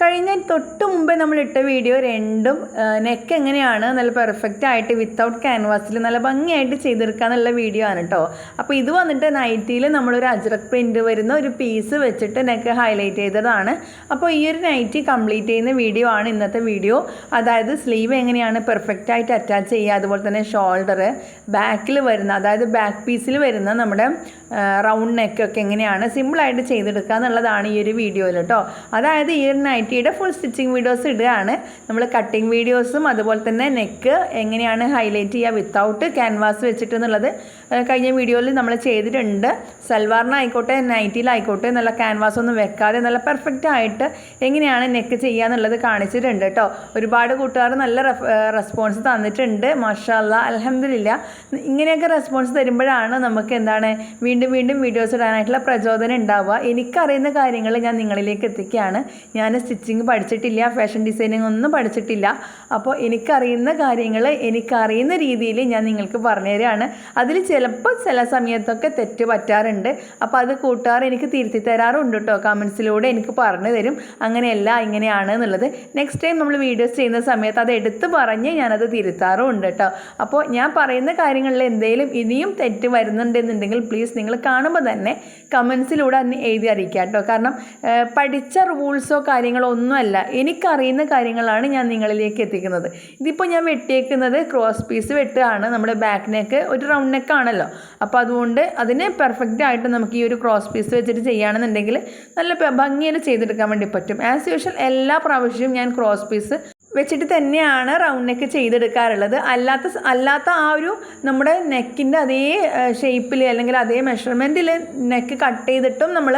കഴിഞ്ഞ തൊട്ട് മുമ്പേ നമ്മൾ ഇട്ട വീഡിയോ രണ്ടും നെക്ക് എങ്ങനെയാണ് നല്ല പെർഫെക്റ്റ് ആയിട്ട് വിത്തൗട്ട് ക്യാൻവാസിൽ നല്ല ഭംഗിയായിട്ട് ചെയ്തെടുക്കുക എന്നുള്ള വീഡിയോ ആണ് കേട്ടോ അപ്പോൾ ഇത് വന്നിട്ട് നൈറ്റിയിൽ നമ്മളൊരു അജ്രക് പ്രിന്റ് വരുന്ന ഒരു പീസ് വെച്ചിട്ട് നെക്ക് ഹൈലൈറ്റ് ചെയ്തതാണ്. അപ്പോൾ ഈ ഒരു നൈറ്റി കംപ്ലീറ്റ് ചെയ്യുന്ന വീഡിയോ ആണ് ഇന്നത്തെ വീഡിയോ. അതായത് സ്ലീവ് എങ്ങനെയാണ് പെർഫെക്റ്റ് ആയിട്ട് അറ്റാച്ച് ചെയ്യുക അതുപോലെ തന്നെ ഷോൾഡർ ബാക്കിൽ വരുന്ന അതായത് ബാക്ക് പീസിൽ വരുന്ന നമ്മുടെ റൗണ്ട് നെക്കൊക്കെ എങ്ങനെയാണ് സിമ്പിളായിട്ട് ചെയ്തെടുക്കുക എന്നുള്ളതാണ് ഈ ഒരു വീഡിയോയിൽ കേട്ടോ. അതായത് ഈ ഒരു നൈറ്റിയുടെ ഫുൾ സ്റ്റിച്ചിങ് വീഡിയോസ് ഇടുകയാണ്. നമ്മൾ കട്ടിങ് വീഡിയോസും അതുപോലെ തന്നെ നെക്ക് എങ്ങനെയാണ് ഹൈലൈറ്റ് ചെയ്യുക വിത്തൗട്ട് ക്യാൻവാസ് വെച്ചിട്ട് എന്നുള്ളത് കഴിഞ്ഞ വീഡിയോയിൽ നമ്മൾ ചെയ്തിട്ടുണ്ട്. സൽവാറിനായിക്കോട്ടെ നൈറ്റിയിലായിക്കോട്ടെ നല്ല ക്യാൻവാസ് ഒന്നും വെക്കാതെ നല്ല പെർഫെക്റ്റ് ആയിട്ട് എങ്ങനെയാണ് നെക്ക് ചെയ്യുക എന്നുള്ളത് കാണിച്ചിട്ടുണ്ട് കേട്ടോ. ഒരുപാട് കൂട്ടുകാർ നല്ല റെസ്പോൺസ് തന്നിട്ടുണ്ട്. മാഷാല്ല അലഹമില്ല ഇങ്ങനെയൊക്കെ റെസ്പോൺസ് തരുമ്പോഴാണ് നമുക്ക് എന്താണ് വീണ്ടും വീണ്ടും വീഡിയോസ് ഇടാനായിട്ടുള്ള പ്രചോദനം ഉണ്ടാവുക. എനിക്കറിയുന്ന കാര്യങ്ങൾ ഞാൻ നിങ്ങളിലേക്ക് എത്തിക്കുകയാണ്. ഞാൻ സ്റ്റിച്ചിങ് പഠിച്ചിട്ടില്ല ഫാഷൻ ഡിസൈനിങ് ഒന്നും പഠിച്ചിട്ടില്ല. അപ്പോൾ എനിക്കറിയുന്ന കാര്യങ്ങൾ എനിക്കറിയുന്ന രീതിയിൽ ഞാൻ നിങ്ങൾക്ക് പറഞ്ഞു തരികയാണ് അതിൽ ചിലപ്പോൾ ചില സമയത്തൊക്കെ തെറ്റ് പറ്റാറുണ്ട്. അപ്പോൾ അത് കൂട്ടുകാർ എനിക്ക് തിരുത്തി തരാറുണ്ട് കേട്ടോ. കമൻസിലൂടെ എനിക്ക് പറഞ്ഞു തരും. അങ്ങനെയല്ല ഇങ്ങനെയാണ് എന്നുള്ളത്. നെക്സ്റ്റ് ടൈം നമ്മൾ വീഡിയോസ് ചെയ്യുന്ന സമയത്ത് അത് എടുത്ത് പറഞ്ഞ് ഞാനത് തിരുത്താറും ഉണ്ട് കേട്ടോ. അപ്പോൾ ഞാൻ പറയുന്ന കാര്യങ്ങളിൽ എന്തെങ്കിലും ഇനിയും തെറ്റ് വരുന്നുണ്ടെന്നുണ്ടെങ്കിൽ പ്ലീസ് നിങ്ങൾ കാണുമ്പോൾ തന്നെ കമൻസിലൂടെ അന്ന് എഴുതി അറിയിക്കുക കേട്ടോ. കാരണം പഠിച്ച റൂൾസോ കാര്യങ്ങളോ ഒന്നുമല്ല എനിക്കറിയുന്ന കാര്യങ്ങളാണ് ഞാൻ നിങ്ങളിലേക്ക് എത്തിക്കുന്നത്. ഇതിപ്പോൾ ഞാൻ വെട്ടിയേക്കുന്നത് ക്രോസ് പീസ് വെട്ടുകയാണ് നമ്മുടെ ബാക്ക് നെക്ക് ഒരു റൗണ്ട് നെക്ക് ആണല്ലോ. അപ്പോൾ അതുകൊണ്ട് അതിനെ പെർഫെക്റ്റ് ആയിട്ട് നമുക്ക് ഈ ഒരു ക്രോസ് പീസ് വെച്ചിട്ട് ചെയ്യുകയാണെന്നുണ്ടെങ്കിൽ നല്ല ഭംഗിയിൽ ചെയ്തെടുക്കാൻ വേണ്ടി പറ്റും. ആസ് യൂഷ്വൽ എല്ലാ പ്രാവശ്യവും ഞാൻ ക്രോസ് പീസ് വെച്ചിട്ട് തന്നെയാണ് റൗണ്ട് നെക്ക് ചെയ്തെടുക്കാറുള്ളത്. അല്ലാത്ത അല്ലാത്ത ആ ഒരു നമ്മുടെ നെക്കിന്റെ അതേ ഷേപ്പിൽ അല്ലെങ്കിൽ അതേ മെഷർമെന്റിൽ നെക്ക് കട്ട് ചെയ്തിട്ടും നമ്മൾ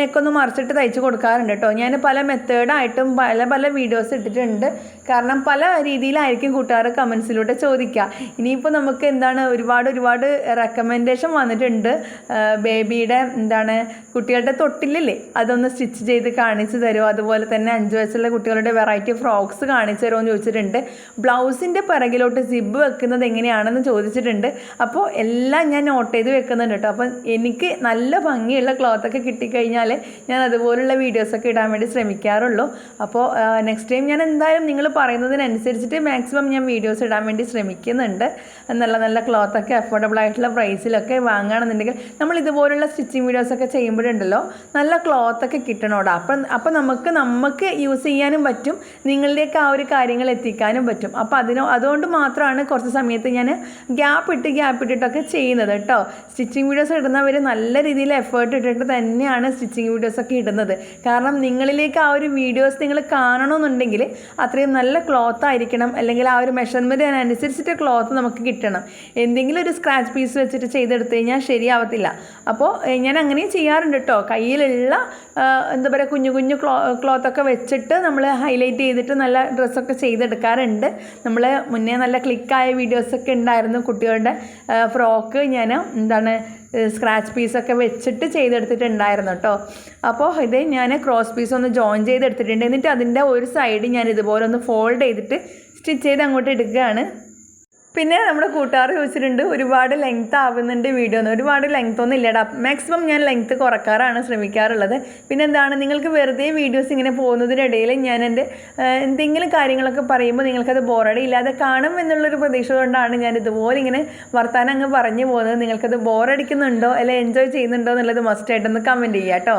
നെക്കൊന്ന് മറിച്ചിട്ട് തയ്ച്ച് കൊടുക്കാറുണ്ട് കേട്ടോ. ഞാൻ പല മെത്തേഡായിട്ടും പല പല വീഡിയോസ് ഇട്ടിട്ടുണ്ട്. കാരണം പല രീതിയിലായിരിക്കും കൂട്ടുകാർ കമൻസിലൂടെ ചോദിക്കുക ഇനിയിപ്പോൾ നമുക്ക് എന്താണ് ഒരുപാട് ഒരുപാട് റെക്കമെൻഡേഷൻ വന്നിട്ടുണ്ട്. ബേബിയുടെ എന്താണ് കുട്ടികളുടെ തൊട്ടിലില്ലേ? അതൊന്ന് സ്റ്റിച്ച് ചെയ്ത് കാണിച്ചു തരുമോ അതുപോലെ തന്നെ അഞ്ച് വയസ്സുള്ള കുട്ടികളുടെ വെറൈറ്റി ഫ്രോക്സ് കാണിച്ചു തരുമോ എന്ന് ചോദിച്ചിട്ടുണ്ട്. ബ്ലൗസിന്റെ പിറകിലോട്ട് സിബ് വെക്കുന്നത് എങ്ങനെയാണെന്ന് ചോദിച്ചിട്ടുണ്ട്. അപ്പോൾ എല്ലാം ഞാൻ നോട്ട് ചെയ്ത് വെക്കുന്നുണ്ട് കേട്ടോ അപ്പം എനിക്ക് നല്ല ഭംഗിയുള്ള ക്ലോത്തൊക്കെ കിട്ടിക്കഴിഞ്ഞാൽ ഞാൻ അതുപോലുള്ള വീഡിയോസൊക്കെ ഇടാൻ വേണ്ടി ശ്രമിക്കാറുള്ളൂ. അപ്പോൾ നെക്സ്റ്റ് ടൈം ഞാൻ എന്തായാലും നിങ്ങൾ പറയുന്നതിനനുസരിച്ചിട്ട് മാക്സിമം ഞാൻ വീഡിയോസ് ഇടാൻ വേണ്ടി ശ്രമിക്കുന്നുണ്ട്. നല്ല നല്ല ക്ലോത്തൊക്കെ അഫോർഡബിൾ ആയിട്ടുള്ള പ്രൈസിലൊക്കെ വാങ്ങുകയാണെന്നുണ്ടെങ്കിൽ നമ്മൾ ഇതുപോലുള്ള സ്റ്റിച്ചിങ് വീഡിയോസൊക്കെ ചെയ്യുമ്പോഴുണ്ടല്ലോ നല്ല ക്ലോത്തൊക്കെ കിട്ടണോടാ. അപ്പം അപ്പം നമുക്ക് നമുക്ക് യൂസ് ചെയ്യാനും പറ്റും. നിങ്ങളുടെയൊക്കെ ആ ഒരു കാര്യങ്ങൾ എത്തിക്കാനും പറ്റും. അപ്പോൾ അതിനോ അതുകൊണ്ട് മാത്രമാണ് കുറച്ച് സമയത്ത് ഞാൻ ഗ്യാപ്പ് ഇട്ട് ഗ്യാപ്പ് ഇട്ടിട്ടൊക്കെ ചെയ്യുന്നത് കേട്ടോ. സ്റ്റിച്ചിങ് വീഡിയോസ് ഇടുന്നവർ നല്ല രീതിയിൽ എഫേർട്ട് ഇട്ടിട്ട് തന്നെയാണ് സ്റ്റിച്ചിങ് വീഡിയോസൊക്കെ ഇടുന്നത്. കാരണം നിങ്ങളിലേക്ക് ആ ഒരു വീഡിയോസ് നിങ്ങൾ കാണണമെന്നുണ്ടെങ്കിൽ അത്രയും ക്ലോത്ത് ആയിരിക്കണം. അല്ലെങ്കിൽ ആ ഒരു മെഷർമെന്റ് അനുസരിച്ചിട്ട് ക്ലോത്ത് നമുക്ക് കിട്ടണം. എന്തെങ്കിലും ഒരു സ്ക്രാച്ച് പീസ് വെച്ചിട്ട് ചെയ്തെടുത്ത് കഴിഞ്ഞാൽ ശരിയാവത്തില്ല. അപ്പോൾ ഞാൻ അങ്ങനെയും ചെയ്യാറുണ്ട് കേട്ടോ കയ്യിലുള്ള എന്താ പറയുക കുഞ്ഞു കുഞ്ഞു ക്ലോ ക്ലോത്തൊക്കെ വെച്ചിട്ട് നമ്മൾ ഹൈലൈറ്റ് ചെയ്തിട്ട് നല്ല ഡ്രസ്സൊക്കെ ചെയ്തെടുക്കാറുണ്ട്. നമ്മൾ മുന്നേ നല്ല ക്ലിക്കായ വീഡിയോസൊക്കെ ഉണ്ടായിരുന്നു കുട്ടികളുടെ. ഫ്രോക്ക് ഞാൻ എന്താണ് സ്ക്രാച്ച് പീസൊക്കെ വെച്ചിട്ട് ചെയ്തെടുത്തിട്ടുണ്ടായിരുന്നു കേട്ടോ. അപ്പോൾ ഇത് ഞാൻ ക്രോസ് പീസ് ഒന്ന് ജോയിൻ ചെയ്തെടുത്തിട്ടുണ്ട്. എന്നിട്ട് അതിന്റെ ഒരു സൈഡ് ഞാൻ ഇതുപോലെ ഒന്ന് ഫോൾഡ് ചെയ്തിട്ട് സ്റ്റിച്ച് ചെയ്ത് അങ്ങോട്ട് എടുക്കുകയാണ്. പിന്നെ നമ്മുടെ കൂട്ടുകാർ ചോദിച്ചിട്ടുണ്ട് ഒരുപാട് ലെങ്ത് ആവുന്നുണ്ട് വീഡിയോ എന്ന്. ഒരുപാട് ലെങ്ത് ഒന്നും ഇല്ലടാ. മാക്സിമം ഞാൻ ലെങ്ത് കുറക്കാറാണ് ശ്രമിക്കാറുള്ളത്. പിന്നെ എന്താണ് നിങ്ങൾക്ക് വെറുതെ വീഡിയോസ് ഇങ്ങനെ പോകുന്നതിനിടയിൽ ഞാൻ എന്റെ എന്തെങ്കിലും കാര്യങ്ങളൊക്കെ പറയുമ്പോൾ നിങ്ങൾക്കത് ബോറടി ഇല്ലാതെ കാണും എന്നുള്ളൊരു പ്രതീക്ഷ കൊണ്ടാണ് ഞാൻ ഇതുപോലെ ഇങ്ങനെ വർത്താനം അങ്ങ് പറഞ്ഞു പോകുന്നത്. നിങ്ങൾക്കത് ബോറടിക്കുന്നുണ്ടോ അല്ലെ എൻജോയ് ചെയ്യുന്നുണ്ടോ എന്നുള്ളത് മസ്റ്റായിട്ടൊന്ന് കമന്റ് ചെയ്യാം കേട്ടോ.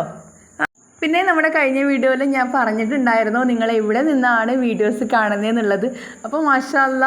പിന്നെ നമ്മുടെ കഴിഞ്ഞ വീഡിയോയിൽ ഞാൻ പറഞ്ഞിട്ടുണ്ടായിരുന്നു നിങ്ങൾ എവിടെ നിന്നാണ് വീഡിയോസ് കാണുന്നത് എന്നുള്ളത്. അപ്പോൾ മാഷല്ല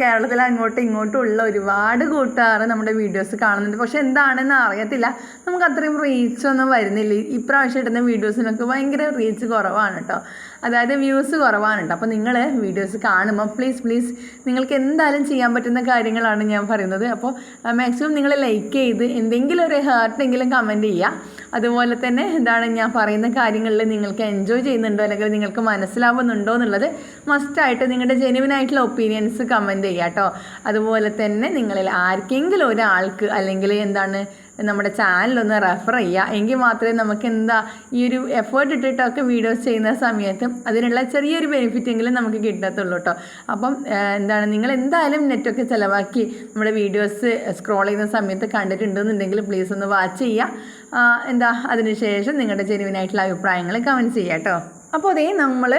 കേരളത്തിൽ അങ്ങോട്ടും ഇങ്ങോട്ടും ഉള്ള ഒരുപാട് കൂട്ടുകാർ നമ്മുടെ വീഡിയോസ് കാണുന്നുണ്ട്. പക്ഷെ എന്താണെന്ന് അറിയത്തില്ല. നമുക്ക് അത്രയും റീച്ചൊന്നും വരുന്നില്ല. ഇപ്രാവശ്യം ഇടുന്ന വീഡിയോസിനൊക്കെ ഭയങ്കര റീച്ച് കുറവാണ് കേട്ടോ. അതായത് വ്യൂസ് കുറവാണ് കേട്ടോ. അപ്പോൾ നിങ്ങൾ വീഡിയോസ് കാണുമ്പോൾ പ്ലീസ് പ്ലീസ് നിങ്ങൾക്ക് എന്തായാലും ചെയ്യാൻ പറ്റുന്ന കാര്യങ്ങളാണ് ഞാൻ പറയുന്നത്. അപ്പോൾ മാക്സിമം നിങ്ങൾ ലൈക്ക് ചെയ്ത് എന്തെങ്കിലും ഒരു ഹേർട്ടെങ്കിലും കമന്റ് ചെയ്യുക. അതുപോലെ തന്നെ എന്താണ് ഞാൻ പറയുന്ന കാര്യങ്ങളിൽ നിങ്ങൾക്ക് എൻജോയ് ചെയ്യുന്നുണ്ടോ അല്ലെങ്കിൽ നിങ്ങൾക്ക് മനസ്സിലാവുന്നുണ്ടോ എന്നുള്ളത് മസ്റ്റായിട്ട് നിങ്ങളുടെ ജെനുവിൻ ആയിട്ടുള്ള ഒപ്പീനിയൻസ് കമന്റ് ചെയ്യുക കേട്ടോ അതുപോലെ തന്നെ നിങ്ങളിൽ ആർക്കെങ്കിലും ഒരാൾക്ക് അല്ലെങ്കിൽ എന്താണ് നമ്മുടെ ചാനലൊന്ന് റെഫർ ചെയ്യുക. എങ്കിൽ മാത്രമേ നമുക്ക് എന്താ ഈ ഒരു എഫേർട്ട് ഇട്ടിട്ടൊക്കെ വീഡിയോസ് ചെയ്യുന്ന സമയത്ത് അതിനുള്ള ചെറിയൊരു ബെനിഫിറ്റ് എങ്കിലും നമുക്ക് കിട്ടത്തുള്ളൂ കേട്ടോ അപ്പം എന്താണ് നിങ്ങൾ എന്തായാലും നെറ്റൊക്കെ ചിലവാക്കി നമ്മുടെ വീഡിയോസ് സ്ക്രോൾ ചെയ്യുന്ന സമയത്ത് കണ്ടിട്ടുണ്ടെന്നുണ്ടെങ്കിൽ പ്ലീസ് ഒന്ന് വാച്ച് ചെയ്യുക. എന്താ അതിനുശേഷം നിങ്ങളുടെ ജെനുവിനായിട്ടുള്ള അഭിപ്രായങ്ങൾ കമന്റ് ചെയ്യാം കേട്ടോ അപ്പോൾ അതേ നമ്മൾ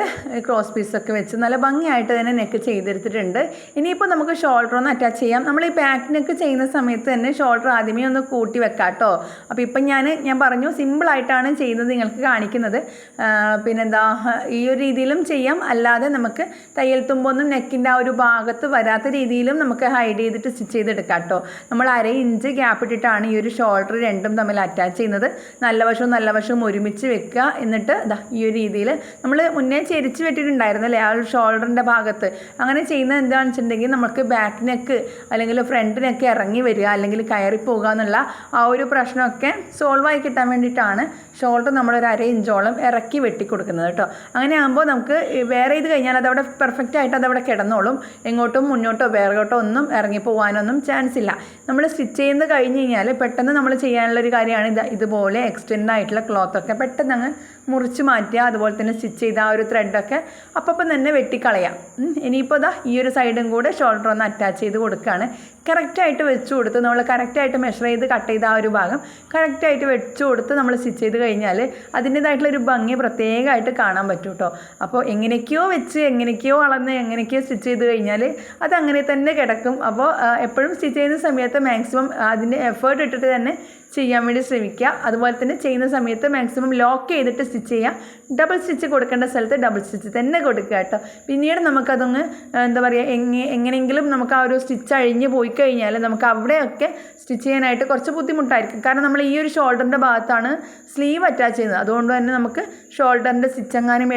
ക്രോസ് പീസൊക്കെ വെച്ച് നല്ല ഭംഗിയായിട്ട് തന്നെ നെക്ക് ചെയ്തെടുത്തിട്ടുണ്ട്. ഇനിയിപ്പോൾ നമുക്ക് ഷോൾഡർ ഒന്ന് അറ്റാച്ച് ചെയ്യാം. നമ്മൾ ഈ ബാക്ക് നെക്ക് ചെയ്യുന്ന സമയത്ത് തന്നെ ഷോൾഡർ ആദ്യമേ ഒന്ന് കൂട്ടി വെക്കാം കേട്ടോ. അപ്പോൾ ഇപ്പം ഞാൻ ഞാൻ പറഞ്ഞു സിമ്പിളായിട്ടാണ് ചെയ്യുന്നത് നിങ്ങൾക്ക് കാണിക്കുന്നത്. പിന്നെന്താ ഈ ഒരു രീതിയിലും ചെയ്യാം. അല്ലാതെ നമുക്ക് തയ്യൽ തുമ്പൊന്നും നെക്കിന്റെ ആ ഒരു ഭാഗത്ത് വരാത്ത രീതിയിലും നമുക്ക് ഹൈഡ് ചെയ്തിട്ട് സ്റ്റിച്ച് ചെയ്തെടുക്കാം കേട്ടോ. നമ്മൾ അര ഇഞ്ച് ഗ്യാപ്പ് ഇട്ടിട്ടാണ് ഈ ഒരു ഷോൾഡർ രണ്ടും തമ്മിൽ അറ്റാച്ച് ചെയ്യുന്നത്. നല്ല വശവും നല്ല വശവും ഒരുമിച്ച് വെക്കുക. എന്നിട്ട് ഈ ഒരു രീതിയിൽ നമ്മൾ മുന്നേ ചെരിച്ച് വെട്ടിയിട്ടുണ്ടായിരുന്നു അല്ലേ ആ ഒരു ഷോൾഡറിന്റെ ഭാഗത്ത്. അങ്ങനെ ചെയ്യുന്നത് എന്താണെന്ന് വെച്ചിട്ടുണ്ടെങ്കിൽ നമുക്ക് ബാക്ക് നെക്ക് അല്ലെങ്കിൽ ഫ്രണ്ട് നെക്ക് ഇറങ്ങി വരിക അല്ലെങ്കിൽ കയറി പോകുക എന്നുള്ള ആ ഒരു പ്രശ്നമൊക്കെ സോൾവ് ആയി കിട്ടാൻ വേണ്ടിയിട്ടാണ് ഷോൾഡർ നമ്മൾ നമ്മളൊരു അര ഇഞ്ചോളം ഇറക്കി വെട്ടി കൊടുക്കുന്നത് കേട്ടോ. അങ്ങനെ ആകുമ്പോൾ നമുക്ക് വേറെ ഇത് കഴിഞ്ഞാൽ അതവിടെ പെർഫെക്റ്റ് ആയിട്ട് അതവിടെ കിടന്നോളും. എങ്ങോട്ടും മുന്നോട്ടോ വേറെട്ടോ ഒന്നും ഇറങ്ങി പോകാനൊന്നും ചാൻസ് ഇല്ല. നമ്മൾ സ്റ്റിച്ച് ചെയ്യുന്നത് കഴിഞ്ഞ് കഴിഞ്ഞാൽ പെട്ടെന്ന് നമ്മൾ ചെയ്യാനുള്ള ഒരു കാര്യമാണ് ഇത്. ഇതുപോലെ എക്സ്റ്റെൻഡ് ആയിട്ടുള്ള ക്ലോത്തൊക്കെ പെട്ടെന്ന് അങ്ങ് മുറിച്ച് മാറ്റുക. അതുപോലെ തന്നെ സ്റ്റിച്ച് ചെയ്ത ആ ഒരു ത്രെഡൊക്കെ അപ്പം തന്നെ വെട്ടിക്കളയാം. ഇനിയിപ്പോൾ ഇതാ ഈ ഒരു സൈഡും കൂടെ ഷോൾഡർ ഒന്ന് അറ്റാച്ച് ചെയ്ത് കൊടുക്കുകയാണ് കറക്റ്റായിട്ട് വെച്ച് കൊടുത്ത് നമ്മൾ കറക്റ്റായിട്ട് മെഷർ ചെയ്ത് കട്ട് ചെയ്ത ആ ഒരു ഭാഗം കറക്റ്റായിട്ട് വെച്ച് കൊടുത്ത് നമ്മൾ സ്റ്റിച്ച് ചെയ്ത് കഴിഞ്ഞാൽ അതിന്റേതായിട്ടുള്ള ഒരു ഭംഗി പ്രത്യേകമായിട്ട് കാണാൻ പറ്റും കേട്ടോ അപ്പോൾ എങ്ങനെയൊക്കെയോ വെച്ച് എങ്ങനെയൊക്കെയോ അളന്ന് എങ്ങനെയൊക്കെയോ സ്റ്റിച്ച് ചെയ്ത് കഴിഞ്ഞാൽ അത് അങ്ങനെ തന്നെ കിടക്കും. അപ്പോൾ എപ്പോഴും സ്റ്റിച്ച് ചെയ്യുന്ന സമയത്ത് മാക്സിമം അതിന്റെ എഫേർട്ട് ഇട്ടിട്ട് തന്നെ ചെയ്യാൻ വേണ്ടി ശ്രമിക്കുക. അതുപോലെ തന്നെ ചെയ്യുന്ന സമയത്ത് മാക്സിമം ലോക്ക് ചെയ്തിട്ട് സ്റ്റിച്ച് ചെയ്യുക. ഡബിൾ സ്റ്റിച്ച് കൊടുക്കേണ്ട സ്ഥലത്ത് ഡബിൾ സ്റ്റിച്ച് തന്നെ കൊടുക്കുക കേട്ടോ. പിന്നീട് നമുക്കതൊന്ന് എന്താ പറയുക എങ്ങനെ എങ്ങനെയെങ്കിലും നമുക്ക് ആ ഒരു സ്റ്റിച്ച് അഴിഞ്ഞ് പോയി കഴിഞ്ഞാൽ നമുക്ക് അവിടെയൊക്കെ സ്റ്റിച്ച് ചെയ്യാനായിട്ട് കുറച്ച് ബുദ്ധിമുട്ടായിരിക്കും. കാരണം നമ്മൾ ഈ ഒരു ഷോൾഡറിന്റെ ഭാഗത്താണ് സ്ലീവ് അറ്റാച്ച് ചെയ്യുന്നത്. അതുകൊണ്ട് തന്നെ നമുക്ക് ഷോൾഡറിന്റെ സ്റ്റിച്ച് എങ്ങാനും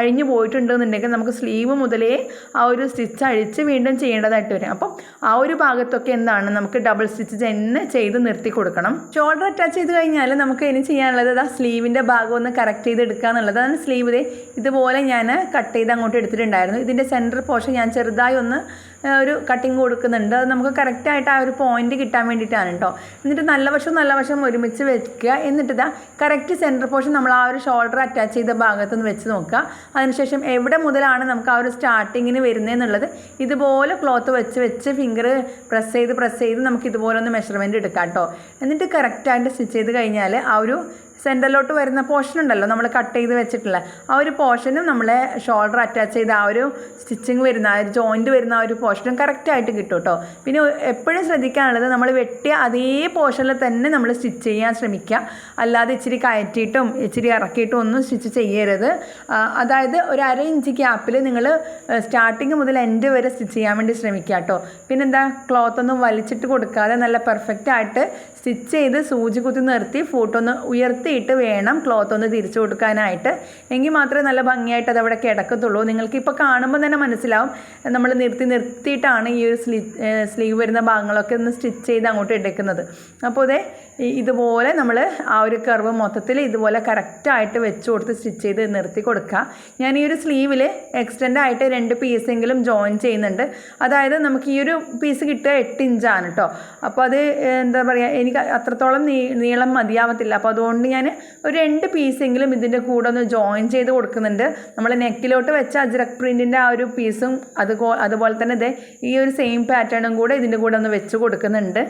അഴിഞ്ഞു പോയിട്ടുണ്ടെന്നുണ്ടെങ്കിൽ നമുക്ക് സ്ലീവ് മുതലേ ആ ഒരു സ്റ്റിച്ച് അഴിച്ച് വീണ്ടും ചെയ്യേണ്ടതായിട്ട് വരും. അപ്പം ആ ഒരു ഭാഗത്തൊക്കെ എന്താണ്? നമുക്ക് ഡബിൾ സ്റ്റിച്ച് തന്നെ ചെയ്ത് നിർത്തി കൊടുക്കണം. ഷോൾഡർ അറ്റാച്ച് ചെയ്ത് കഴിഞ്ഞാൽ നമുക്ക് ഇനി ചെയ്യാനുള്ളത് ആ സ്ലീവിന്റെ ഭാഗം ഒന്ന് കറക്റ്റ് ചെയ്ത് എടുക്കുക എന്നുള്ളത്. സ്ലീവ് ദേ. ഇതുപോലെ ഞാൻ കട്ട് ചെയ്ത് അങ്ങോട്ട് എടുത്തിട്ടുണ്ടായിരുന്നു. ഇതിന്റെ സെന്റർ പോർഷൻ ഞാൻ ചെറുതായി ഒന്ന് ഒരു കട്ടിങ് കൊടുക്കുന്നുണ്ട്. അത് നമുക്ക് കറക്റ്റായിട്ട് ആ ഒരു പോയിന്റ് കിട്ടാൻ വേണ്ടിയിട്ടാണ് കേട്ടോ എന്നിട്ട് നല്ല വശവും നല്ല വശവും ഒരുമിച്ച് വെക്കുക. എന്നിട്ട് ഇതാ കറക്റ്റ് സെന്റർ പോർഷൻ നമ്മൾ ആ ഒരു ഷോൾഡർ അറ്റാച്ച് ചെയ്ത ഭാഗത്ത് നിന്ന് വെച്ച് നോക്കുക. അതിനുശേഷം എവിടെ മുതലാണ് നമുക്ക് ആ ഒരു സ്റ്റാർട്ടിങ്ങിന് വരുന്നതെന്നുള്ളത് ഇതുപോലെ ക്ലോത്ത് വെച്ച് വെച്ച് ഫിംഗർ പ്രസ് ചെയ്ത് പ്രസ് ചെയ്ത് നമുക്ക് ഇതുപോലെ ഒന്ന് മെഷർമെന്റ് എടുക്കാം കേട്ടോ എന്നിട്ട് കറക്റ്റായിട്ട് സ്റ്റിച്ച് ചെയ്ത് കഴിഞ്ഞാൽ ആ ഒരു സെന്ററിലോട്ട് വരുന്ന പോർഷൻ ഉണ്ടല്ലോ നമ്മൾ കട്ട് ചെയ്ത് വെച്ചിട്ടുള്ള. ആ ഒരു പോർഷനും നമ്മളെ ഷോൾഡർ അറ്റാച്ച് ചെയ്ത ആ ഒരു സ്റ്റിച്ചിങ് വരുന്ന ആ ഒരു ജോയിന്റ് വരുന്ന ആ ഒരു പോർഷനും കറക്റ്റായിട്ട് കിട്ടും കേട്ടോ പിന്നെ എപ്പോഴും ശ്രദ്ധിക്കാനുള്ളത് നമ്മൾ വെട്ടിയ അതേ പോർഷനിൽ തന്നെ നമ്മൾ സ്റ്റിച്ച് ചെയ്യാൻ ശ്രമിക്കുക അല്ലാതെ ഇച്ചിരി കയറ്റിയിട്ടും ഇച്ചിരി ഇറക്കിയിട്ടും ഒന്നും സ്റ്റിച്ച് ചെയ്യരുത്. അതായത് ഒരു അര ഇഞ്ച് ഗ്യാപ്പിൽ നിങ്ങൾ സ്റ്റാർട്ടിങ് മുതൽ എൻഡ് വരെ സ്റ്റിച്ച് ചെയ്യാൻ വേണ്ടി ശ്രമിക്കുക കേട്ടോ പിന്നെന്താ ക്ലോത്ത് ഒന്നും വലിച്ചിട്ട് കൊടുക്കാതെ നല്ല പെർഫെക്റ്റ് ആയിട്ട് സ്റ്റിച്ച് ചെയ്ത് സൂചി കുത്തി നിർത്തി ഫോട്ടൊന്ന് ഉയർത്തിയിട്ട് വേണം ക്ലോത്ത് ഒന്ന് തിരിച്ചു കൊടുക്കാനായിട്ട്. എങ്കിൽ മാത്രമേ നല്ല ഭംഗിയായിട്ട് അത് അവിടെ കിടക്കത്തുള്ളൂ. നിങ്ങൾക്ക് ഇപ്പോൾ കാണുമ്പോൾ തന്നെ മനസ്സിലാവും. നമ്മൾ നിർത്തി നിർത്തിയിട്ടാണ് ഈ ഒരു സ്ലീ സ്ലീവ് വരുന്ന ഭാഗങ്ങളൊക്കെ ഒന്ന് സ്റ്റിച്ച് ചെയ്ത് അങ്ങോട്ട് എടുക്കുന്നത്. അപ്പോൾ ഇതേ ഇതുപോലെ നമ്മൾ ആ ഒരു കർവ് മൊത്തത്തിൽ ഇതുപോലെ കറക്റ്റായിട്ട് വെച്ച് കൊടുത്ത് സ്റ്റിച്ച് ചെയ്ത് നിർത്തി കൊടുക്കുക. ഞാൻ ഈ ഒരു സ്ലീവിൽ എക്സ്റ്റെൻഡ് ആയിട്ട് രണ്ട് പീസെങ്കിലും ജോയിൻ ചെയ്യുന്നുണ്ട്. അതായത് നമുക്ക് ഈ ഒരു പീസ് കിട്ടുക എട്ട് ഇഞ്ചാണ് കേട്ടോ അപ്പോൾ അത് എന്താ പറയുക എനിക്ക് അത്രത്തോളം നീളം മതിയാവത്തില്ല. അപ്പോൾ അതുകൊണ്ട് ഞാൻ ഒരു രണ്ട് പീസെങ്കിലും ഇതിന്റെ കൂടെ ഒന്ന് ജോയിൻ ചെയ്ത് കൊടുക്കുന്നുണ്ട്. നമ്മൾ നെക്കിലോട്ട് വെച്ച അജ്രക് പ്രിന്റിന്റെ ആ ഒരു പീസും അതുപോ അതുപോലെ തന്നെ ഇതേ ഈ ഒരു സെയിം പാറ്റേണും കൂടെ ഇതിന്റെ കൂടെ ഒന്ന് വെച്ച് കൊടുക്കുന്നുണ്ട്.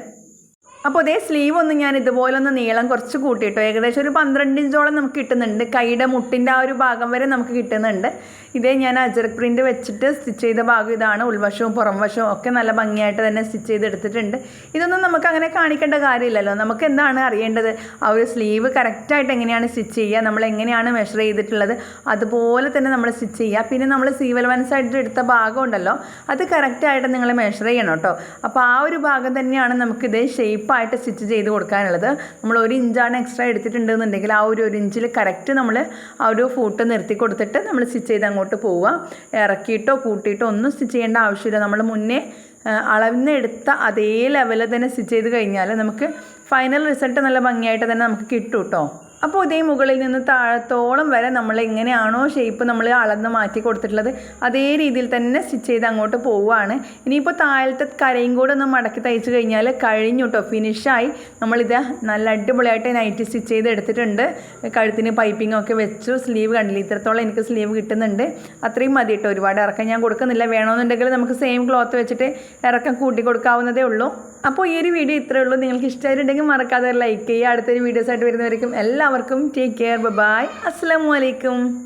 അപ്പോൾ ഇതേ സ്ലീവ് ഒന്ന് ഞാൻ ഇതുപോലെ ഒന്ന് നീളം കുറച്ച് കൂട്ടിയിട്ടോ. ഏകദേശം ഒരു പന്ത്രണ്ട് ഇഞ്ചോളം നമുക്ക് കിട്ടുന്നുണ്ട്. കൈയുടെ മുട്ടിന്റെ ആ ഒരു ഭാഗം വരെ നമുക്ക് കിട്ടുന്നുണ്ട്. ഇതേ ഞാൻ അജറക് പ്രിന്റ് വെച്ചിട്ട് സ്റ്റിച്ച് ചെയ്ത ഭാഗം ഇതാണ്. ഉൾവശവും പുറം വശവും ഒക്കെ നല്ല ഭംഗിയായിട്ട് തന്നെ സ്റ്റിച്ച് ചെയ്തെടുത്തിട്ടുണ്ട്. ഇതൊന്നും നമുക്ക് അങ്ങനെ കാണിക്കേണ്ട കാര്യമില്ലല്ലോ. നമുക്ക് എന്താണ് അറിയേണ്ടത്? ആ ഒരു സ്ലീവ് കറക്റ്റായിട്ട് എങ്ങനെയാണ് സ്റ്റിച്ച് ചെയ്യുക? നമ്മൾ എങ്ങനെയാണ് മെഷർ ചെയ്തിട്ടുള്ളത്? അതുപോലെ തന്നെ നമ്മൾ സ്റ്റിച്ച് ചെയ്യുക. പിന്നെ നമ്മൾ സീവൽ വൻസായിട്ട് എടുത്ത ഭാഗം ഉണ്ടല്ലോ അത് കറക്റ്റായിട്ട് നിങ്ങൾ മെഷർ ചെയ്യണം കേട്ടോ. അപ്പോൾ ആ ഒരു ഭാഗം തന്നെയാണ് നമുക്കിത് ഷേപ്പായിട്ട് സ്റ്റിച്ച് ചെയ്ത് കൊടുക്കാനുള്ളത്. നമ്മൾ ഒരു ഇഞ്ചാണ് എക്സ്ട്രാ എടുത്തിട്ടുണ്ടെന്നുണ്ടെങ്കിൽ ആ ഒരു ഒരു ഇഞ്ചിൽ കറക്റ്റ് നമ്മൾ ആ ഒരു ഫൂട്ട് നിർത്തി കൊടുത്തിട്ട് നമ്മൾ സ്റ്റിച്ച് ചെയ്ത് അങ്ങോട്ട് പോവുക. ഇറക്കിയിട്ടോ കൂട്ടിയിട്ടോ ഒന്നും സ്റ്റിച്ച് ചെയ്യേണ്ട ആവശ്യമില്ല. നമ്മൾ മുന്നേ അളന്നെടുത്ത അതേ ലെവലിൽ തന്നെ സ്റ്റിച്ച് ചെയ്ത് കഴിഞ്ഞാൽ നമുക്ക് ഫൈനൽ റിസൾട്ട് നല്ല ഭംഗിയായിട്ട് തന്നെ നമുക്ക് കിട്ടും കേട്ടോ അപ്പോൾ ഇതേ മുകളിൽ നിന്ന് താഴത്തോളം വരെ നമ്മൾ എങ്ങനെയാണോ ഷേപ്പ് നമ്മൾ അളന്ന് മാറ്റി കൊടുത്തിട്ടുള്ളത് അതേ രീതിയിൽ തന്നെ സ്റ്റിച്ച് ചെയ്ത് അങ്ങോട്ട് പോവുകയാണ്. ഇനിയിപ്പോൾ താഴത്തെ കരയും കൂടെ ഒന്ന് മടക്കി തയ്ച്ച് കഴിഞ്ഞാൽ കഴിഞ്ഞു കേട്ടോ ഫിനിഷായി നമ്മളിത് നല്ല അടിപൊളിയായിട്ട് നൈറ്റ് സ്റ്റിച്ച് ചെയ്ത് എടുത്തിട്ടുണ്ട്. കഴുത്തിന് പൈപ്പിംഗ് ഒക്കെ വെച്ചു സ്ലീവ് കണ്ടില്ല ഇത്രത്തോളം എനിക്ക് സ്ലീവ് കിട്ടുന്നുണ്ട്. അത്രയും മതി കേട്ടോ ഒരുപാട് ഇറക്കം ഞാൻ കൊടുക്കുന്നില്ല. വേണമെന്നുണ്ടെങ്കിൽ നമുക്ക് സെയിം ക്ലോത്ത് വെച്ചിട്ട് ഇറക്കം കൂട്ടി കൊടുക്കാവുന്നതേ ഉള്ളൂ. അപ്പോൾ ഈ ഒരു വീഡിയോ ഇത്രയേ ഉള്ളൂ. നിങ്ങൾക്ക് ഇഷ്ടമായിട്ടുണ്ടെങ്കിൽ മറക്കാതെ ലൈക്ക് ചെയ്യുക. അടുത്തൊരു വീഡിയോസായിട്ട് വരുന്നവരേക്കും എല്ലാവർക്കും ടേക്ക് കെയർ ബൈ അസ്സാം വലൈക്കും